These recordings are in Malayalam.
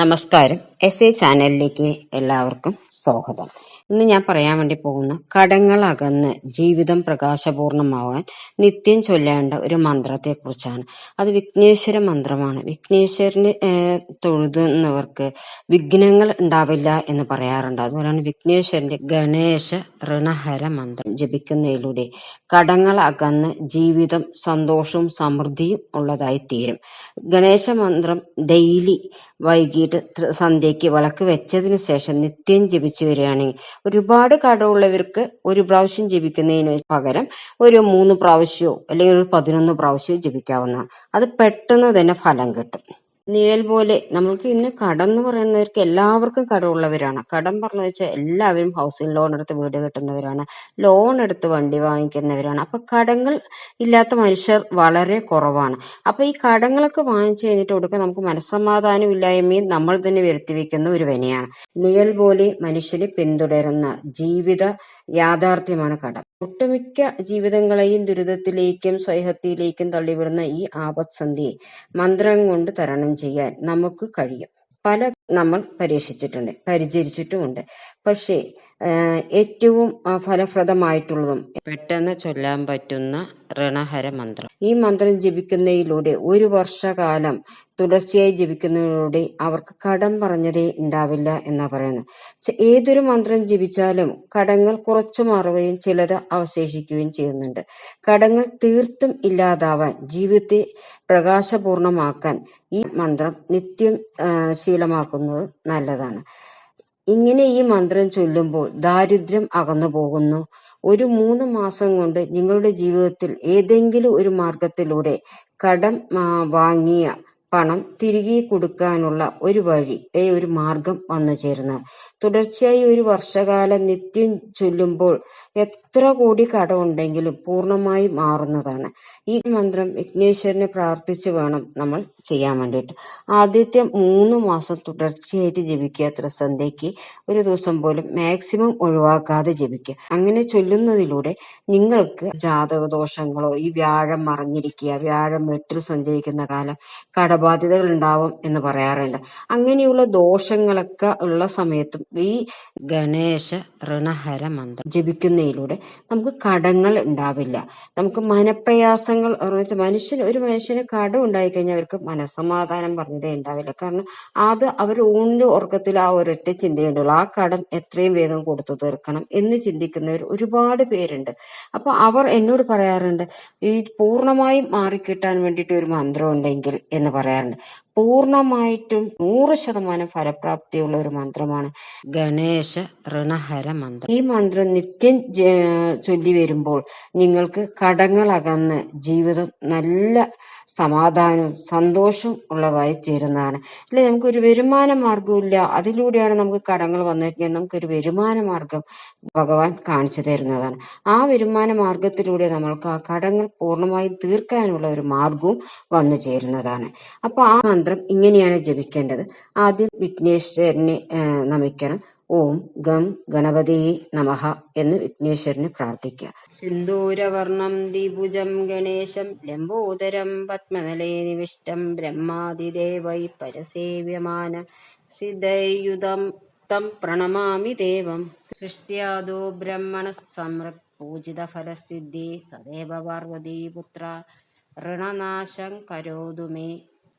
നമസ്കാരം. എസ് എ ചാനലിലേക്ക് എല്ലാവർക്കും സ്വാഗതം. ഇന്ന് ഞാൻ പറയാൻ വേണ്ടി പോകുന്ന കടങ്ങൾ അകന്ന് ജീവിതം പ്രകാശപൂർണമാവാൻ നിത്യം ചൊല്ലേണ്ട ഒരു മന്ത്രത്തെ കുറിച്ചാണ് അത് വിഘ്നേശ്വര മന്ത്രമാണ്. വിഘ്നേശ്വരന് തൊഴുതുന്നവർക്ക് വിഘ്നങ്ങൾ ഉണ്ടാവില്ല എന്ന് പറയാറുണ്ട്. അതുപോലെയാണ് വിഘ്നേശ്വരന്റെ ഗണേശ ഋണഹര മന്ത്രം ജപിക്കുന്നതിലൂടെ കടങ്ങൾ അകന്ന് ജീവിതം സന്തോഷവും സമൃദ്ധിയും ഉള്ളതായി തീരും. ഗണേശ മന്ത്രം ഡെയിലി വൈകിട്ട് സന്ധ്യയ്ക്ക് വിളക്ക് വെച്ചതിന് ശേഷം നിത്യം ജപിച്ചു വരികയാണെങ്കിൽ ഒരുപാട് കടമുള്ളവർക്ക് ഒരു പ്രാവശ്യം ജപിക്കുന്നതിന് പകരം ഒരു മൂന്ന് പ്രാവശ്യമോ അല്ലെങ്കിൽ ഒരു പതിനൊന്ന് പ്രാവശ്യമോ ജപിക്കാവുന്നതാണ്. അത് പെട്ടെന്ന് തന്നെ ഫലം കിട്ടും. നിഴൽ പോലെ നമ്മൾക്ക് ഇന്ന് കടം എന്ന് പറയുന്നവർക്ക് എല്ലാവർക്കും കടമുള്ളവരാണ്. കടം പറഞ്ഞു വെച്ചാൽ എല്ലാവരും ഹൗസിംഗ് ലോൺ എടുത്ത് വീട് കെട്ടുന്നവരാണ്. ലോൺ എടുത്ത് വണ്ടി വാങ്ങിക്കുന്നവരാണ്. അപ്പൊ കടങ്ങൾ ഇല്ലാത്ത മനുഷ്യർ വളരെ കുറവാണ്. അപ്പൊ ഈ കടങ്ങളൊക്കെ വാങ്ങിച്ചു കഴിഞ്ഞിട്ട് കൊടുക്കാൻ നമുക്ക് മനസ്സമാധാനം ഇല്ലായ്മയും നമ്മൾ തന്നെ വരുത്തി വെക്കുന്ന ഒരു വിനയാണ്. നിഴൽ പോലെ മനുഷ്യനെ പിന്തുടരുന്ന ജീവിത യാഥാർത്ഥ്യമാണ് കടം. ഒട്ടുമിക്ക ജീവിതങ്ങളെയും ദുരിതത്തിലേക്കും സ്വൈഹത്തിലേക്കും തള്ളിവിടുന്ന ഈ ആപത്സന്ധിയെ മന്ത്രം കൊണ്ട് തരണം ചെയ്യാൻ നമുക്ക് കഴിയും. പല നമ്മൾ പരീക്ഷിച്ചിട്ടുണ്ട് പരിചരിച്ചിട്ടുമുണ്ട്. പക്ഷേ ഏറ്റവും ഫലപ്രദമായിട്ടുള്ളതും. പെട്ടെന്ന് ചൊല്ലാൻ പറ്റുന്ന ഋണഹര മന്ത്രം. ഈ മന്ത്രം ജപിക്കുന്നതിലൂടെ ഒരു വർഷകാലം തുടർച്ചയായി ജപിക്കുന്നതിലൂടെ അവർക്ക് കടം പറഞ്ഞതേ ഉണ്ടാവില്ല എന്നാ പറയുന്നത്. ഏതൊരു മന്ത്രം ജപിച്ചാലും കടങ്ങൾ കുറച്ചു മാറുകയും ചിലത് അവശേഷിക്കുകയും ചെയ്യുന്നുണ്ട്. കടങ്ങൾ തീർത്തും ഇല്ലാതാവാൻ ജീവിതത്തെ പ്രകാശപൂർണമാക്കാൻ ഈ മന്ത്രം നിത്യം ശീലമാക്കുന്നത് നല്ലതാണ്. ഇങ്ങനെ ഈ മന്ത്രം ചൊല്ലുമ്പോൾ ദാരിദ്ര്യം അകന്നു പോകുന്നു. ഒരു മൂന്ന് മാസം കൊണ്ട് നിങ്ങളുടെ ജീവിതത്തിൽ ഏതെങ്കിലും ഒരു മാർഗത്തിലൂടെ കടം വാങ്ങിയ പണം തിരികെ കൊടുക്കാനുള്ള ഒരു വഴി ഏ, ഒരു മാർഗം വന്നു ചേരുന്നത് തുടർച്ചയായി ഒരു വർഷകാലം നിത്യം ചൊല്ലുമ്പോൾ എത്ര കോടി കടമുണ്ടെങ്കിലും പൂർണമായി മാറുന്നതാണ്. ഈ മന്ത്രം വിഘ്നേശ്വരനെ പ്രാർത്ഥിച്ചു വേണം നമ്മൾ ചെയ്യാൻ വേണ്ടിയിട്ട്. ആദ്യത്തെ മൂന്ന് മാസം തുടർച്ചയായിട്ട് ജപിക്കുക ത്രിസന്ധ്യയ്ക്ക്. ഒരു ദിവസം പോലും മാക്സിമം ഒഴിവാക്കാതെ ജപിക്കുക. അങ്ങനെ ചൊല്ലുന്നതിലൂടെ നിങ്ങൾക്ക് ജാതക ദോഷങ്ങളോ ഈ വ്യാഴം മറിഞ്ഞിരിക്കുക വ്യാഴം എട്ടിൽ സഞ്ചരിക്കുന്ന കാലം കടബാധ്യതകൾ ഉണ്ടാവും എന്ന് പറയാറുണ്ട്. അങ്ങനെയുള്ള ദോഷങ്ങളൊക്കെ ഉള്ള സമയത്തും ഈ ഗണേശ ഋണഹര മന്ത്രം ജപിക്കുന്നതിലൂടെ നമുക്ക് കടങ്ങൾ ഉണ്ടാവില്ല. നമുക്ക് മനപ്രയാസങ്ങൾ മനുഷ്യന് ഒരു മനുഷ്യന് കടം ഉണ്ടായി കഴിഞ്ഞാൽ അവർക്ക് മനസമാധാനം പറഞ്ഞതേ ഉണ്ടാവില്ല. കാരണം അത് അവർ ഊണിന്റെ ഉറക്കത്തിൽ ആ ഒരൊറ്റ ചിന്തയുണ്ടുള്ളൂ ആ കടം എത്രയും വേഗം കൊടുത്തു തീർക്കണം എന്ന് ചിന്തിക്കുന്നവർ ഒരുപാട് പേരുണ്ട്. അപ്പൊ അവർ എന്നോട് പറയാറുണ്ട് ഈ പൂർണമായും മാറിക്കിട്ടാൻ വേണ്ടിയിട്ട് ഒരു മന്ത്രം ഉണ്ടെങ്കിൽ എന്ന് പറയാറുണ്ട് പൂർണമായിട്ടും നൂറ് ശതമാനം ഫലപ്രാപ്തിയുള്ള ഒരു മന്ത്രമാണ് ഗണേശ ഋണഹര മന്ത്രം. ഈ മന്ത്രം നിത്യം ചൊല്ലി വരുമ്പോൾ നിങ്ങൾക്ക് കടങ്ങൾ അകന്ന് ജീവിതം നല്ല സമാധാനവും സന്തോഷവും ഉള്ളതായി ചേരുന്നതാണ്. അല്ലെ നമുക്കൊരു വരുമാന മാർഗമില്ല അതിലൂടെയാണ് നമുക്ക് കടങ്ങൾ വന്നിരിക്കുന്നത് നമുക്കൊരു വരുമാന മാർഗം ഭഗവാൻ കാണിച്ചു തരുന്നതാണ്. ആ വരുമാന മാർഗത്തിലൂടെ നമ്മൾക്ക് ആ കടങ്ങൾ പൂർണമായും തീർക്കാനുള്ള ഒരു മാർഗവും വന്നു ചേരുന്നതാണ്. അപ്പൊ ആ മന്ത്രം ഇങ്ങനെയാണ് ജപിക്കേണ്ടത്. ആദ്യം വിഘ്നേശ്വരനെ നമിക്കണം. ഓം ഗം ഗണപതി നമഹ എന്ന് വിഘ്നേശ്വരനെ പ്രാർത്ഥിക്കുക. സിന്ദൂരവർണം ദ്വിഭുജം ഗണേശം ലംബോദരം പത്മനലേ നിവിഷ്ടം ബ്രഹ്മാതിദേവൈ പരസേവ്യമാന സിദ്ധയുധം തം പ്രണമാമി ദേവം. സൃഷ്ട്യാദോ ബ്രഹ്മണ സംരക് പൂജിത ഫലസിദ്ധി സദേവ പാർവതീപുത്ര ഋണനാശം കരോതു മേ.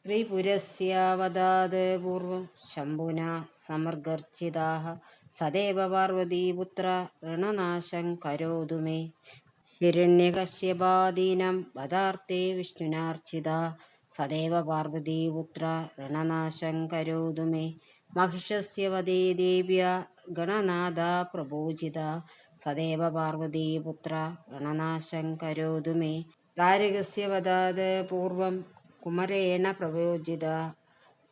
ത്രിപുരസ്യാവതാത് പൂർവം ശംഭുന സമർഗർച്ചിതാः സദേവ പാർവതീപുത്ര ഋണനാശം കരോതു മേ ഹിരണ്യകശ്യപാദീനം വദാർത്തേ വിഷ്ണുനാർച്ചിത സദേവ പാർവതീപുത്ര ഋണനാശം കരോതു മേ महिषस्य वदे देव्या गणनादा प्रभोजिता सदैव पार्वतीपुत्र गणनाशं करोतु मे तारकस्य वदात् पूर्वं കുമരേണ പ്രയോജിത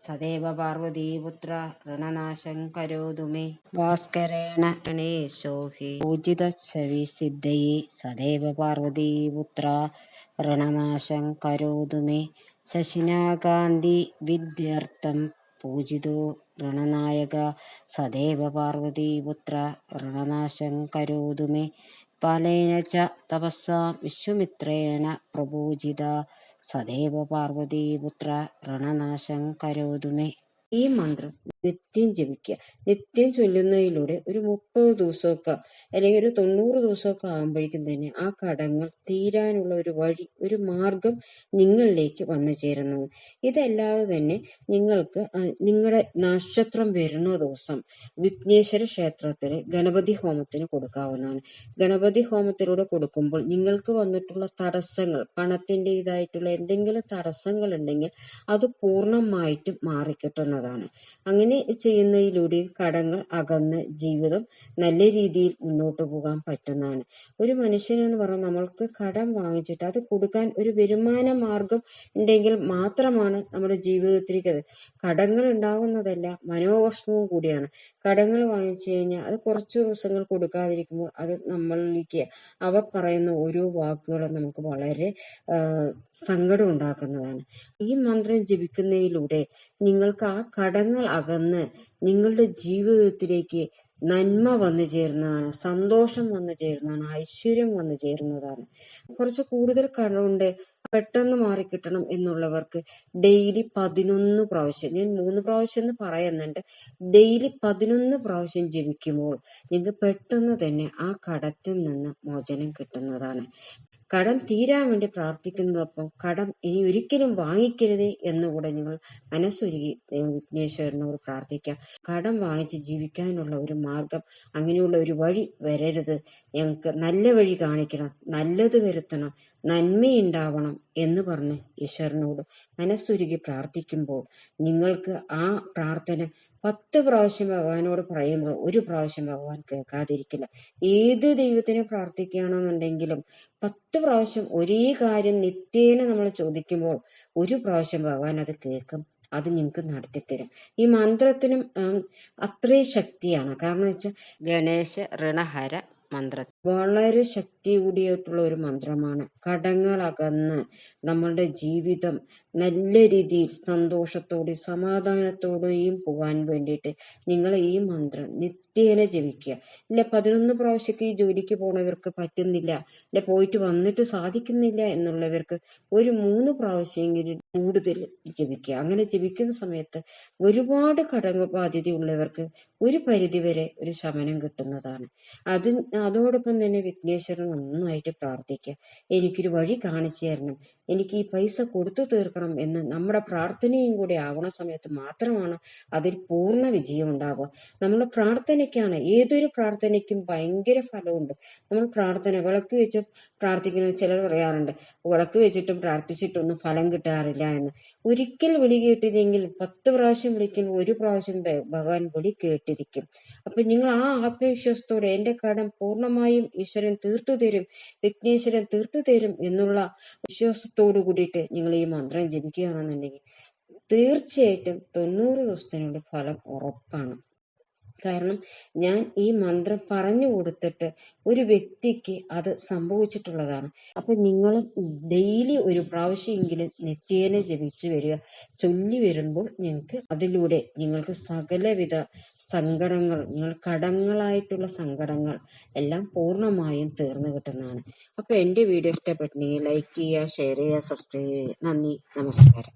സദേവ പാർവതീപുത്ര ഋണനാശം കരോതുമേ ഭാസ്കരേണ ഗണേശോ ഹി. പൂജിത ശവി സിദ്ധയെ. സദേവ പാർവതീപുത്ര ഋണനാശം കരോതുമേ ശശിനാകാന്തി വിദ്യർത്ഥം പൂജിതോ ഋണനായക സദേവ പാർവതീപുത്ര ഋണനാശം കരോതുമേ ബാലേന ച തപസാ വിശ്വമിത്രേണ പ്രപൂജിത സദേവ പാർവതീപുത്ര രണനാശം കരോതുമേ. ഈ മന്ത്രം നിത്യം ജപിക്കുക. നിത്യം ചൊല്ലുന്നതിലൂടെ ഒരു മുപ്പത് ദിവസമൊക്കെ അല്ലെങ്കിൽ ഒരു തൊണ്ണൂറ് ദിവസമൊക്കെ ആകുമ്പോഴേക്കും തന്നെ ആ കടങ്ങൾ തീരാനുള്ള ഒരു വഴി ഒരു മാർഗം നിങ്ങളിലേക്ക് വന്നു ചേരുന്നു. ഇതല്ലാതെ തന്നെ നിങ്ങൾക്ക് നിങ്ങളുടെ നക്ഷത്രം വരുന്ന ദിവസം വിഘ്നേശ്വര ക്ഷേത്രത്തിലെ ഗണപതി ഹോമത്തിന് കൊടുക്കാവുന്നതാണ്. ഗണപതി ഹോമത്തിലൂടെ കൊടുക്കുമ്പോൾ നിങ്ങൾക്ക് വന്നിട്ടുള്ള തടസ്സങ്ങൾ പണത്തിന്റെ ഇതായിട്ടുള്ള എന്തെങ്കിലും തടസ്സങ്ങൾ ഉണ്ടെങ്കിൽ അത് പൂർണമായിട്ടും മാറിക്കിട്ടുന്നതാണ്. അങ്ങനെ ചെയ്യുന്നതിലൂടെ കടങ്ങൾ അകന്ന് ജീവിതം നല്ല രീതിയിൽ മുന്നോട്ട് പോകാൻ പറ്റുന്നതാണ്. ഒരു മനുഷ്യൻ എന്ന് പറഞ്ഞാൽ നമ്മൾക്ക് കടം വാങ്ങിച്ചിട്ട് അത് കൊടുക്കാൻ ഒരു വരുമാന മാർഗം ഉണ്ടെങ്കിൽ മാത്രമാണ് നമ്മുടെ ജീവിതത്തിലേക്ക് കടങ്ങൾ ഉണ്ടാകുന്നതല്ല മനോവിഷമവും കൂടിയാണ്. കടങ്ങൾ വാങ്ങിച്ചു കഴിഞ്ഞാൽ അത് കുറച്ച് ദിവസങ്ങൾ കൊടുക്കാതിരിക്കുമ്പോൾ അത് നമ്മളിലേക്ക് അവർ പറയുന്ന ഓരോ വാക്കുകളും നമുക്ക് വളരെ സങ്കടം ഉണ്ടാക്കുന്നതാണ്. ഈ മന്ത്രം ജപിക്കുന്നതിലൂടെ നിങ്ങൾക്ക് ആ കടങ്ങൾ അകന്ന് നിങ്ങളുടെ ജീവിതത്തിലേക്ക് നന്മ വന്നു ചേരുന്നതാണ് സന്തോഷം വന്നു ചേരുന്നതാണ് ഐശ്വര്യം വന്നു ചേരുന്നതാണ്. കുറച്ച് കൂടുതൽ കടമുണ്ട് പെട്ടെന്ന് മാറിക്കിട്ടണം എന്നുള്ളവർക്ക് ഡെയിലി പതിനൊന്ന് പ്രാവശ്യം ഞാൻ മൂന്ന് പ്രാവശ്യം എന്ന് പറയുന്നുണ്ട് ഡെയിലി പതിനൊന്ന് പ്രാവശ്യം ജപിക്കുമ്പോൾ നിങ്ങൾക്ക് പെട്ടെന്ന് തന്നെ ആ കടത്തിൽ നിന്ന് മോചനം കിട്ടുന്നതാണ്. കടം തീരാൻ വേണ്ടി പ്രാർത്ഥിക്കുന്നതോടൊപ്പം കടം ഇനി ഒരിക്കലും വാങ്ങിക്കരുതേ എന്നുകൂടെ നിങ്ങൾ മനസ്സൊരുക്കി വിഘ്നേശ്വരനോട് പ്രാർത്ഥിക്കാം. കടം വാങ്ങിച്ച് ജീവിക്കാനുള്ള ഒരു മാർഗം അങ്ങനെയുള്ള ഒരു വഴി വരരുത്. ഞങ്ങൾക്ക് നല്ല വഴി കാണിക്കണം നല്ലത് വരുത്തണം നന്മയുണ്ടാവണം എന്ന് പറഞ്ഞ് ഈശ്വരനോട് മനസ്സൊരുക്കി പ്രാർത്ഥിക്കുമ്പോൾ നിങ്ങൾക്ക് ആ പ്രാർത്ഥന പത്ത് പ്രാവശ്യം ഭഗവാനോട് പറയുമ്പോൾ ഒരു പ്രാവശ്യം ഭഗവാൻ കേൾക്കാതിരിക്കില്ല. ഏത് ദൈവത്തിനെ പ്രാർത്ഥിക്കുകയാണെന്നുണ്ടെങ്കിലും പത്ത് പ്രാവശ്യം ഒരേ കാര്യം നിത്യേന നമ്മൾ ചോദിക്കുമ്പോൾ ഒരു പ്രാവശ്യം ഭഗവാൻ അത് കേൾക്കും അത് നിങ്ങൾക്ക് നടത്തിത്തരും. ഈ മന്ത്രത്തിനും അത്രയും ശക്തിയാണ്. കാരണം വെച്ചാൽ ഗണേശ ഋണഹര മന്ത്രം വളരെ ശക്തി കൂടിയിട്ടുള്ള ഒരു മന്ത്രമാണ്. കടങ്ങൾ അകന്ന് നമ്മളുടെ ജീവിതം നല്ല രീതിയിൽ സന്തോഷത്തോടെയും സമാധാനത്തോടെയും പോകാൻ വേണ്ടിയിട്ട് നിങ്ങൾ ഈ മന്ത്രം നിത്യേന ജപിക്കുക. ഇല്ല പതിനൊന്ന് പ്രാവശ്യമൊക്കെ ഈ ജോലിക്ക് പോണവർക്ക് പറ്റുന്നില്ല. അല്ലെ പോയിട്ട് വന്നിട്ട് സാധിക്കുന്നില്ല എന്നുള്ളവർക്ക് ഒരു മൂന്ന് പ്രാവശ്യമെങ്കിലും കൂടുതൽ ജപിക്കുക. അങ്ങനെ ജപിക്കുന്ന സമയത്ത് ഒരുപാട് കടബാധ്യതയുള്ളവർക്ക് ഒരു പരിധിവരെ ഒരു ശമനം കിട്ടുന്നതാണ്. അത് അതോടൊപ്പം തന്നെ വിഘ്നേശ്വരൻ നന്നായിട്ട് പ്രാർത്ഥിക്കുക. എനിക്കൊരു വഴി കാണിച്ചു തരണം. എനിക്ക് ഈ പൈസ കൊടുത്തു തീർക്കണം എന്ന് നമ്മുടെ പ്രാർത്ഥനയും കൂടി ആവണ സമയത്ത് മാത്രമാണ് അതിൽ പൂർണ വിജയം ഉണ്ടാവുക. നമ്മുടെ പ്രാർത്ഥനയ്ക്കാണ് ഏതൊരു പ്രാർത്ഥനയ്ക്കും ഭയങ്കര ഫലമുണ്ട്. നമ്മൾ പ്രാർത്ഥന വിളക്ക് വെച്ച് പ്രാർത്ഥിക്കുന്നത് ചിലർ പറയാറുണ്ട് വിളക്ക് വെച്ചിട്ടും പ്രാർത്ഥിച്ചിട്ടൊന്നും ഫലം കിട്ടാറില്ല എന്ന്. ഒരിക്കൽ വിളി കേട്ടില്ലെങ്കിൽ പത്ത് പ്രാവശ്യം വിളിക്കുമ്പോൾ ഒരു പ്രാവശ്യം ഭഗവാൻ വിളി കേട്ടിരിക്കും. അപ്പൊ നിങ്ങൾ ആ ആത്മവിശ്വാസത്തോടെ എന്റെ കടം പൂർണമായും ഈശ്വരൻ തീർത്തു തരും വിഘ്നേശ്വരൻ തീർത്തു തരും എന്നുള്ള വിശ്വാസത്തോടു കൂടിയിട്ട് നിങ്ങൾ ഈ മന്ത്രം ജപിക്കുകയാണെന്നുണ്ടെങ്കിൽ തീർച്ചയായിട്ടും തൊണ്ണൂറ് ദിവസത്തിനുള്ളിൽ ഫലം ഉറപ്പാണ്. കാരണം ഞാൻ ഈ മന്ത്രം പറഞ്ഞു കൊടുത്തിട്ട് ഒരു വ്യക്തിക്ക് അത് സംഭവിച്ചിട്ടുള്ളതാണ്. അപ്പൊ നിങ്ങൾ ഡെയിലി ഒരു പ്രാവശ്യമെങ്കിലും നിത്യേന ജപിച്ചു വരിക. ചൊല്ലി വരുമ്പോൾ നിങ്ങൾക്ക് അതിലൂടെ നിങ്ങൾക്ക് സകലവിധ സങ്കടങ്ങൾ നിങ്ങൾ കടങ്ങളായിട്ടുള്ള സങ്കടങ്ങൾ എല്ലാം പൂർണമായും തീർന്നു കിട്ടുന്നതാണ്. അപ്പൊ എന്റെ വീഡിയോ ഇഷ്ടപ്പെട്ടെങ്കിൽ ലൈക്ക് ചെയ്യുക ഷെയർ ചെയ്യുക സബ്സ്ക്രൈബ് ചെയ്യുക. നന്ദി. നമസ്കാരം.